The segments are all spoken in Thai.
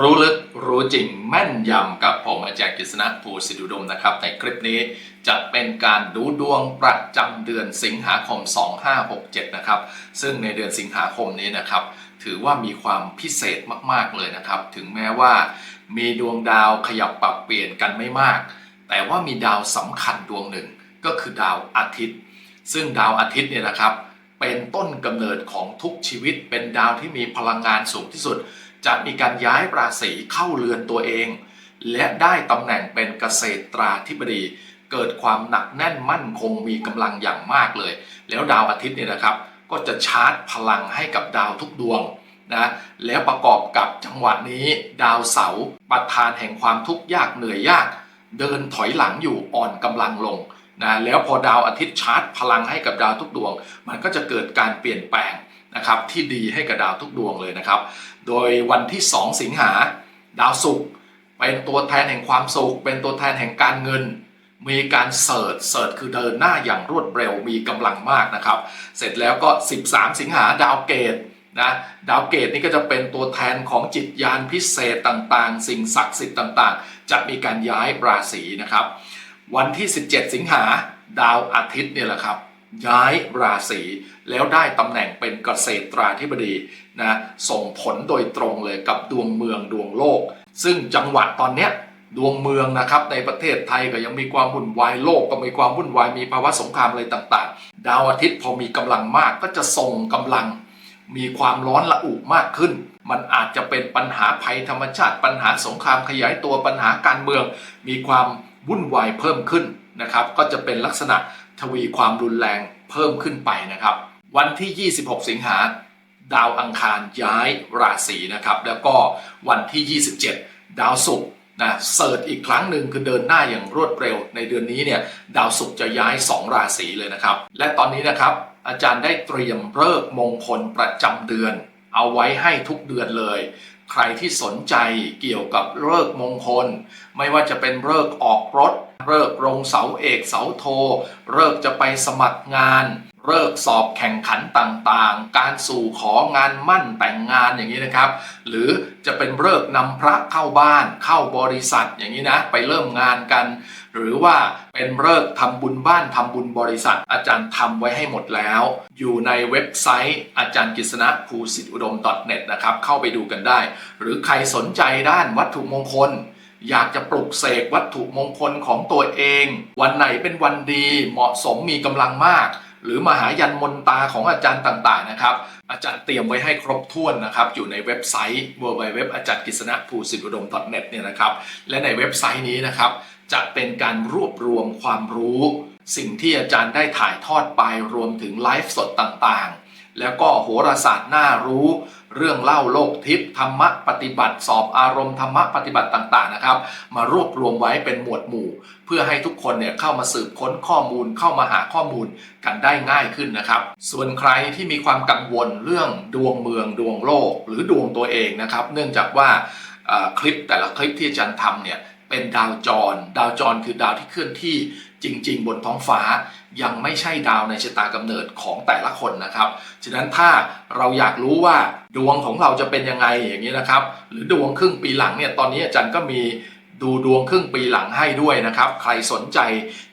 รู้ลึกรู้จริงแม่นยำกับผมอาจารย์กฤษณะภูสิทธิอุดมนะครับ ในคลิปนี้จะเป็นการดูดวงประจำเดือนสิงหาคม 2567 นะครับ ซึ่งในเดือนสิงหาคมนี้นะครับ ถือว่ามีความพิเศษมากๆเลยนะครับ ถึงแม้ว่ามีดวงดาวขยับปรับเปลี่ยนกันไม่มาก แต่ว่ามีดาวสำคัญดวงหนึ่งก็คือดาวอาทิตย์ ซึ่งดาวอาทิตย์เนี่ยนะครับ เป็นต้นกำเนิดของทุกชีวิตเป็นดาวที่มีพลังงานสูงที่สุด จะมีการย้ายราศีเข้าเรือนตัวเอง และได้ตำแหน่งเป็นเกษตราธิบดี เกิดความหนักแน่นมั่นคงมีกำลังอย่างมากเลย แล้วดาวอาทิตย์เนี่ยนะครับ ก็จะชาร์จพลังให้กับดาวทุกดวงนะแล้วประกอบกับจังหวะนี้ดาวเสาร์ประธานแห่งความทุกข์ยากเหนื่อยยาก เดินถอยหลังอยู่อ่อนกำลังลงนะแล้วพอดาวอาทิตย์ชาร์จพลังให้กับดาวทุกดวง มันก็จะเกิดการเปลี่ยนแปลง นะครับที่ดีให้กับดาวทุกดวงเลยนะครับ โดยวันที่ 2 สิงหาดาวศุกร์เป็นตัวแทนแห่งความสุข เป็นตัวแทนแห่งการเงิน มีการเสิร์ชเสิร์ชคือเดินหน้าอย่างรวดเร็วมีกำลังมากนะครับ เสร็จแล้วก็ 13 สิงหาดาวเกตนะดาวเกตนี่ก็จะเป็นตัวแทนของจิตยานพิเศษต่างๆ สิ่งศักดิ์สิทธิ์ต่างๆ จะมีการย้ายราศีนะครับ วันที่ 17 สิงหาดาวอาทิตย์เนี่ยแหละครับ ย้ายราศีแล้วได้ตำแหน่งเป็นเกษตราธิบดีนะส่งผลโดยตรงเลยกับดวงเมืองดวงโลก ซึ่งจังหวะตอนเนี้ยดวงเมืองนะครับในประเทศไทยก็ยังมีความวุ่นวายโลกก็มีความวุ่นวายมีภาวะสงครามอะไรต่างๆ ดาวอาทิตย์พอมีกำลังมากก็จะส่งกำลัง มีความร้อนระอุมากขึ้น มันอาจจะเป็นปัญหาภัยธรรมชาติ ปัญหาสงครามขยายตัวปัญหาการเมือง มีความวุ่นวายเพิ่มขึ้นนะครับ ก็จะเป็นลักษณะ ทวีความรุนแรงเพิ่มขึ้นไปนะครับ วันที่ 26 สิงหาดาวอังคารย้ายราศีนะครับ แล้วก็วันที่ 27 ดาวศุกร์นะเสิร์ชอีกครั้งหนึ่งคือเดินหน้าอย่างรวดเร็ว ในเดือนนี้เนี่ยดาวศุกร์จะย้าย 2 ราศีเลยนะครับ และตอนนี้นะครับอาจารย์ได้เตรียมเลิกมงคลประจำเดือน เอาไว้ให้ทุกเดือนเลย ใครที่สนใจเกี่ยวกับเลิกมงคล ไม่ว่าจะเป็นเลิกออกรถ เลิกลงเสาเอกเสาโท เลิกจะไปสมัครงานเลิกสอบแข่งขันต่างๆ การสู่ของานมั่นแต่งงานอย่างนี้นะครับ หรือจะเป็นเลิกนำพระเข้าบ้านเข้าบริษัทอย่างนี้นะ ไปเริ่มงานกัน หรือว่าเป็นเลิกทำบุญบ้านทำบุญบริษัท อาจารย์ทำไว้ให้หมดแล้ว อยู่ในเว็บไซต์อาจารย์กฤษณะภูสิทธิอุดม .net นะครับ เข้าไปดูกันได้ หรือใครสนใจด้านวัตถุมงคล อยากจะปลุกเสกวัตถุมงคลของตัวเอง วันไหนเป็นวันดีเหมาะสมมีกำลังมาก หรือมหายันมนตาของอาจารย์ต่างๆนะครับ อาจารย์เตรียมไว้ให้ครบถ้วนนะครับ อยู่ในเว็บไซต์ www อาจารย์กฤษณะภูสิทธิอุดม .net เนี่ยนะครับ และในเว็บไซต์นี้นะครับ จะเป็นการรวบรวมความรู้ สิ่งที่อาจารย์ได้ถ่ายทอดไปรวมถึงไลฟ์สดต่างๆ แล้วก็โหราศาสตร์น่ารู้ เรื่องเล่าโลกทิพย์ธรรมะปฏิบัติ สอบอารมณ์ธรรมะปฏิบัติต่างๆนะครับ มารวบรวมไว้เป็นหมวดหมู่ เพื่อให้ทุกคนเนี่ยเข้ามาสืบค้นข้อมูลเข้ามาหาข้อมูลกันได้ง่ายขึ้นนะครับ ส่วนใครที่มีความกังวลเรื่องดวงเมืองดวงโลก หรือดวงตัวเองนะครับ เนื่องจากว่าคลิปแต่ละคลิปที่อาจารย์ทำเนี่ย เป็นดาวจร ดาวจรคือดาวที่เคลื่อนที่จริง ๆ บนท้องฟ้ายังไม่ใช่ดาวในชะตากำเนิดของแต่ละคนนะครับ ฉะนั้นถ้าเราอยากรู้ว่าดวงของเราจะเป็นยังไงอย่างนี้นะครับ หรือดวงครึ่งปีหลังเนี่ยตอนนี้อาจารย์ก็มีดูดวงครึ่งปีหลังให้ด้วยนะครับ ใครสนใจ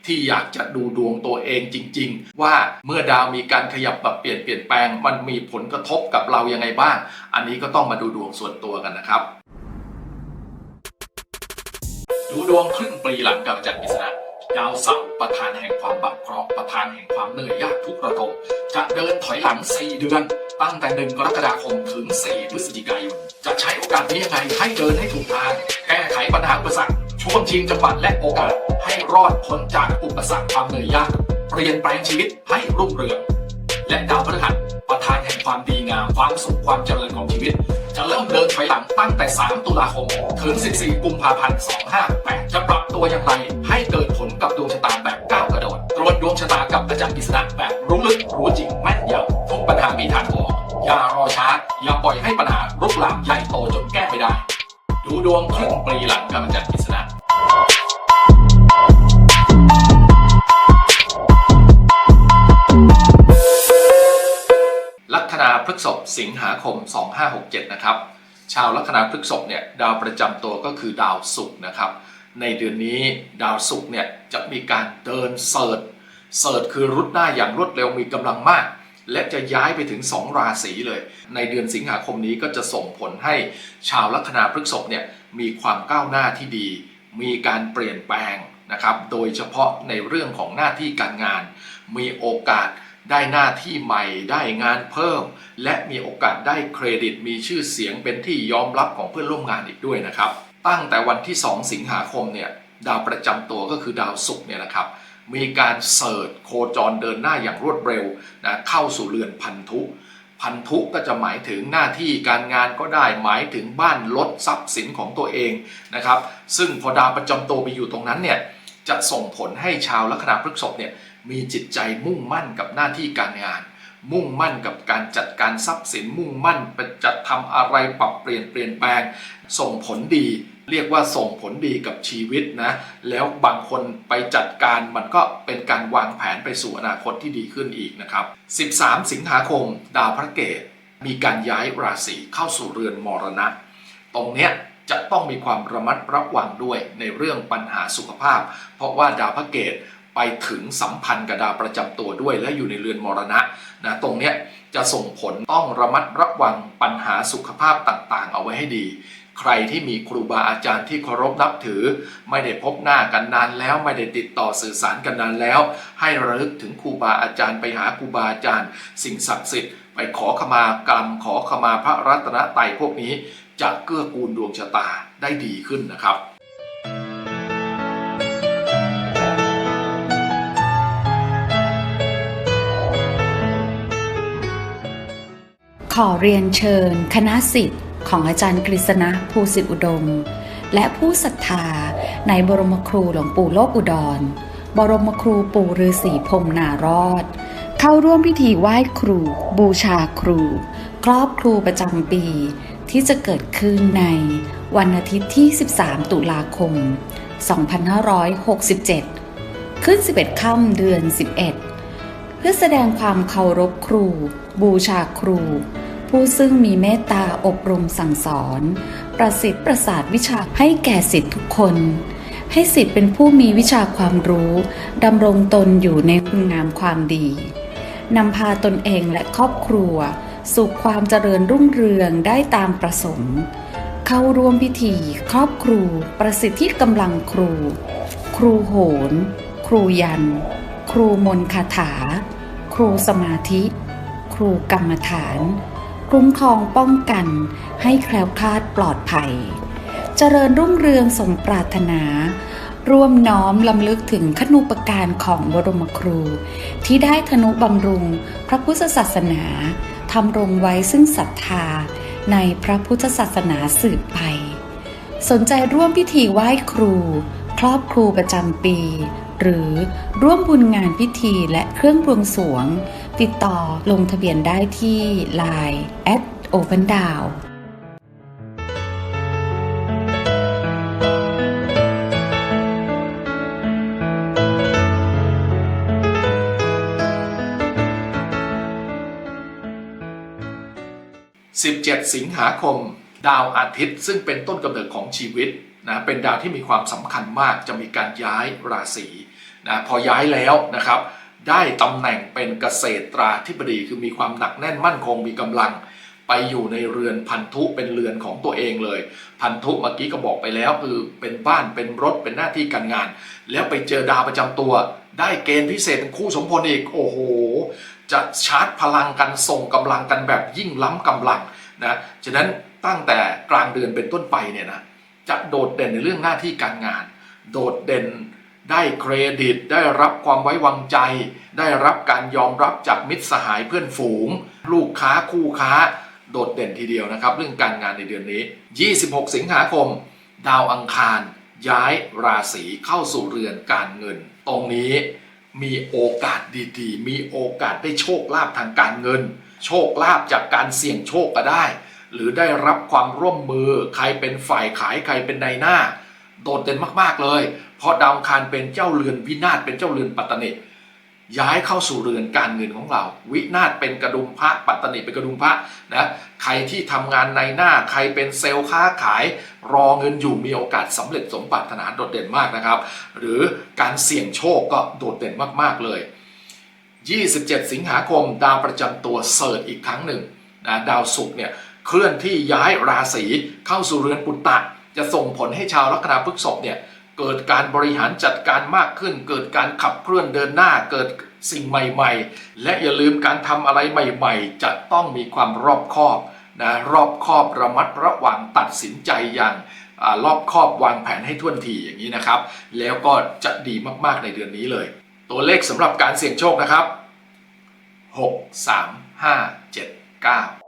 ที่อยากจะดูดวงตัวเองจริง ๆ ว่าเมื่อดาวมีการขยับปรับเปลี่ยนเปลี่ยนแปลง มันมีผลกระทบกับเรายังไงบ้าง อันนี้ก็ต้องมาดูดวงส่วนตัวกันนะครับ ดูดวงครึ่งปีหลังกับอาจารย์กฤษณะดาวเสาร์ประธานแห่งความบักเคราะห์ประธานแห่งความเหนื่อยยากทุกระทมจะเดินถอยหลัง 4 เดือน ตั้งแต่ 1 กรกฎาคมถึง 4 พฤศจิกายน จะใช้โอกาสนี้ยังไงให้เดินให้ถูกทาง แก้ไขปัญหาอุปสรรคช่วงชิงจังหวัดและโอกาส ให้รอดพ้นจากอุปสรรคความเหนื่อยยาก เปลี่ยนแปลงชีวิตให้รุ่งเรือง และดาวพฤหัสประธานแห่งความดี ความสุขความเจริญของชีวิต จะเริ่มเดินถอยหลังตั้งแต่ 3 ตุลาคม ถึง 14 กุมภาพันธ์ 2568 จะปรับตัวอย่างไรให้เกิดผลกับดวงชะตาแบบก้าวกระโดด ตรวจดวงชะตากับอาจารย์กฤษณะแบบรู้ลึกรู้จริงแม่นยำทุกปัญหามีทางออก อย่ารอช้า อย่าปล่อยให้ปัญหารุกลามใหญ่โตจนแก้ไม่ได้ ดูดวงครึ่งปีหลังกับอาจารย์กฤษณะ ษภสิงหาคม 2567 นะครับ ชาวลัคนาพฤษภเนี่ยดาวประจำตัวก็คือดาวศุกร์นะครับ ในเดือนนี้ดาวศุกร์เนี่ยจะมีการเดินเสิร์ชเสิร์ชคือรุดหน้าอย่างรวดเร็วมีกำลังมาก และจะย้ายไปถึง 2 ราศีเลย ในเดือนสิงหาคมนี้ก็จะส่งผลให้ชาวลัคนาพฤษภเนี่ยมีความก้าวหน้าที่ดี มีการเปลี่ยนแปลงนะครับ โดยเฉพาะในเรื่องของหน้าที่การงาน มีโอกาส ได้หน้าที่ใหม่ได้งานเพิ่ม และมีโอกาสได้เครดิตมีชื่อเสียงเป็นที่ยอมรับของเพื่อนร่วมงานอีกด้วยนะครับ ตั้งแต่วันที่ 2 สิงหาคมเนี่ยดาวประจำตัวก็คือดาวศุกร์เนี่ยนะครับ มีการเสิร์ชโคจรเดินหน้าอย่างรวดเร็วนะเข้าสู่เรือนพันธุ พันธุก็จะหมายถึงหน้าที่การงานก็ได้หมายถึงบ้านรถทรัพย์สินของตัวเองนะครับ ซึ่งพอดาวประจำตัวไปอยู่ตรงนั้นเนี่ยจะส่งผลให้ชาวลัคนาพฤกษภเนี่ย มีจิตใจมุ่งมั่นกับหน้าที่การงาน มุ่งมั่นกับการจัดการทรัพย์สินมุ่งมั่นไปจัดทำอะไรปรับเปลี่ยนเปลี่ยนแปลง ส่งผลดี เรียกว่าส่งผลดีกับชีวิตนะ แล้วบางคนไปจัดการมันก็เป็นการวางแผนไปสู่อนาคตที่ดีขึ้นอีกนะครับ 13 สิงหาคม ดาวพระเกตมีการย้ายราศีเข้าสู่เรือนมรณะ ตรงเนี้ยจะต้องมีความระมัดระวังด้วยในเรื่องปัญหาสุขภาพ เพราะว่าดาวพระเกต ไปถึงสัมพันธ์กับดาวประจำตัวด้วย และอยู่ในเรือนมรณะนะตรงเนี้ยจะส่งผลต้องระมัดระวังปัญหาสุขภาพต่างๆ เอาไว้ให้ดี ใครที่มีครูบาอาจารย์ที่เคารพนับถือ ไม่ได้พบหน้ากันนานแล้ว ไม่ได้ติดต่อสื่อสารกันนานแล้ว ให้ระลึกถึงครูบาอาจารย์ไปหาครูบาอาจารย์ สิ่งศักดิ์สิทธิ์ไปขอขมากรรม ขอขมาพระรัตนตรัยพวกนี้จะเกื้อกูลดวงชะตาได้ดีขึ้นนะครับ อเรียนเชิญ คณะสิทธิ์ของอาจารย์กฤษณะภูสิทธิอุดม และผู้ศรัทธาในบรมครูหลวงปู่โลกอุดร บรมครูปู่ฤาษีพรมนารอด เข้าร่วมพิธีไหว้ครู บูชาครู ครอบครูประจำปี ที่จะเกิดขึ้นในวันอาทิตย์ที่ 13 ตุลาคม 2567 ขึ้น 11 ค่ำเดือน 11 เพื่อแสดงความเคารพครู บูชาครู ผู้ซึ่งมีเมตตาอบรมสั่งสอน ประสิทธิ์ประสาทวิชาให้แก่สิทธิทุกคน ให้สิทธิ์เป็นผู้มีวิชาความรู้ดำรงตนอยู่ในคุณงามความดีนำพาตนเองและครอบครัว สู่ความเจริญรุ่งเรืองได้ตามประสงค์ เข้าร่วมพิธี ครอบครู ประสิทธิกำลังครู ครูโหน ครูยัน ครูมนคาถา ครูสมาธิ ครูกรรมฐาน คุ้มครองป้องกัน ให้แคล้วคลาดปลอดภัย เจริญรุ่งเรืองสมปรารถนา ร่วมน้อมลำลึกถึงขนุปการของบรมครู ที่ได้ธนุบำรุงพระพุทธศาสนาทำรงไว้ซึ่งศรัทธาในพระพุทธศาสนาสืบไป สนใจร่วมพิธีไหว้ครู ครอบครูประจำปี หรือร่วมบุญงานพิธีและเครื่องบวงสรวง ติดต่อลงทะเบียนได้ที่ Line at Open Down 17 สิงหาคม ดาวอาทิตย์ ซึ่งเป็นต้นกำเนิดของชีวิตนะเป็นดาวที่มีความสำคัญมากจะมีการย้ายราศีนะพอย้ายแล้วนะครับ ได้ตำแหน่งเป็นเกษตราธิบดีคือมีความหนักแน่นมั่นคงมีกำลัง ไปอยู่ในเรือนพันธุเป็นเรือนของตัวเองเลย พันธุเมื่อกี้ก็บอกไปแล้วคือเป็นบ้านเป็นรถเป็นหน้าที่การงาน แล้วไปเจอดาวประจำตัว ได้เกณฑ์พิเศษเป็นคู่สมพลอีกโอ้โห จะชาร์จพลังกันส่งกำลังกันแบบยิ่งล้ำกำลังนะฉะนั้นตั้งแต่กลางเดือนเป็นต้นไปเนี่ยนะจะโดดเด่นในเรื่องหน้าที่การงาน โดดเด่น ได้เครดิต ได้รับความไว้วางใจ ได้รับการยอมรับจากมิตรสหายเพื่อนฝูง ลูกค้าคู่ค้า โดดเด่นทีเดียวนะครับ เรื่องการงานในเดือนนี้ 26 สิงหาคม ดาวอังคาร ย้ายราศีเข้าสู่เรือนการเงิน ตรงนี้มีโอกาสดีๆ มีโอกาสได้โชคลาภทางการเงิน โชคลาภจากการเสี่ยงโชคก็ได้ หรือได้รับความร่วมมือ ใครเป็นฝ่ายขายใครเป็นนายหน้า โดดเด่นมากๆเลย เพราะดาวคารเป็นเจ้าเรือนวินาศเป็นเจ้าเรือนปัตตนิย้ายเข้าสู่เรือนการเงินของเรา วินาศเป็นกระดุมพระปัตตนิเป็นกระดุมพระนะใครที่ทำงานในหน้าใครเป็นเซลล์ค้าขาย รอเงินอยู่มีโอกาสสำเร็จสมปรารถนาโดดเด่นมากนะครับ หรือการเสี่ยงโชคก็โดดเด่นมากๆเลย 27 สิงหาคม ดาวประจำตัวเสิร์ชอีกครั้งหนึ่งนะดาวศุกร์เนี่ยเคลื่อนที่ย้ายราศีเข้าสู่เรือนปุตตะจะส่งผลให้ชาวลัคนาพฤกษภเนี่ย เกิดการบริหารจัดการมากขึ้น เกิดการขับเคลื่อนเดินหน้าเกิดสิ่งใหม่ๆ และอย่าลืมการทำอะไรใหม่ๆ จะต้องมีความรอบคอบนะรอบคอบระมัดระวังตัดสินใจอย่างอรอบคอบวางแผนให้ท่วนทีอย่างนี้นะครับ แล้วก็จะดีมากๆในเดือนนี้เลย ตัวเลขสำหรับการเสี่ยงโชคนะครับ 6 3 5 7 9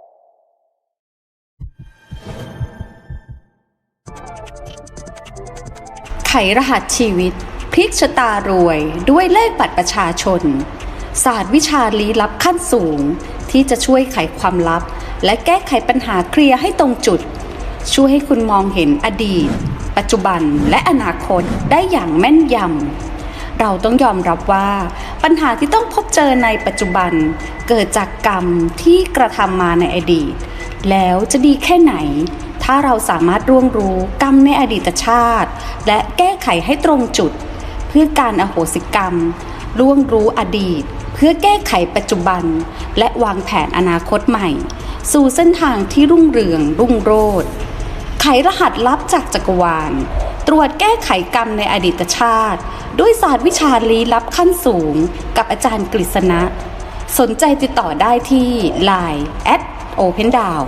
ไขรหัสชีวิต พลิกชะตารวยด้วยเลขบัตรประชาชน ศาสตร์วิชาลี้ลับขั้นสูง ที่จะช่วยไขความลับ และแก้ไขปัญหาเคลียร์ให้ตรงจุด ช่วยให้คุณมองเห็นอดีต ปัจจุบันและอนาคตได้อย่างแม่นยำเราต้องยอมรับว่า ปัญหาที่ต้องพบเจอในปัจจุบัน เกิดจากกรรมที่กระทำมาในอดีต แล้วจะดีแค่ไหน ถ้าเราสามารถร่วงรู้กรรมในอดีตชาติ และแก้ไขให้ตรงจุด เพื่อการอโหสิกรรม ร่วงรู้อดีต เพื่อแก้ไขปัจจุบัน และวางแผนอนาคตใหม่ สู่เส้นทางที่รุ่งเรืองรุ่งโรจน์ไขรหัสลับจากจักรวาล ตรวจแก้ไขกรรมในอดีตชาติ ด้วยศาสตร์วิชาลี้ลับขั้นสูง กับอาจารย์กฤษณะ สนใจติดต่อได้ที่ Line at Open Down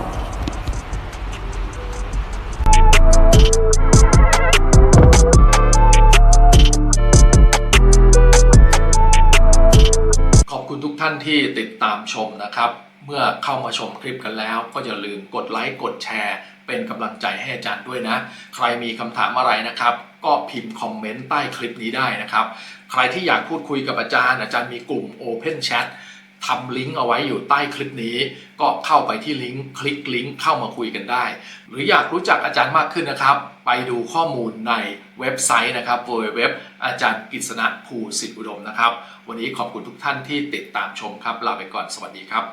ท่านที่ติดตามชมนะครับ เมื่อเข้ามาชมคลิปกันแล้ว ก็อย่าลืมกดไลค์กดแชร์ เป็นกำลังใจให้อาจารย์ด้วยนะ ใครมีคำถามอะไรนะครับ ก็พิมพ์คอมเมนต์ใต้คลิปนี้ได้นะครับ ใครที่อยากพูดคุยกับอาจารย์ อาจารย์มีกลุ่ม Open Chat ทำลิงก์เอาไว้อยู่ใต้คลิปนี้ ก็เข้าไปที่ลิงก์คลิกลิงก์เข้ามาคุยกันได้ หรืออยากรู้จักอาจารย์มากขึ้นนะครับ ไปดูข้อมูลในเว็บไซต์นะครับ www อาจารย์กิษณะภูสิทธิอุดมนะครับ วันนี้ขอบคุณทุกท่านที่ติดตามชมครับ ลาไปก่อนสวัสดีครับ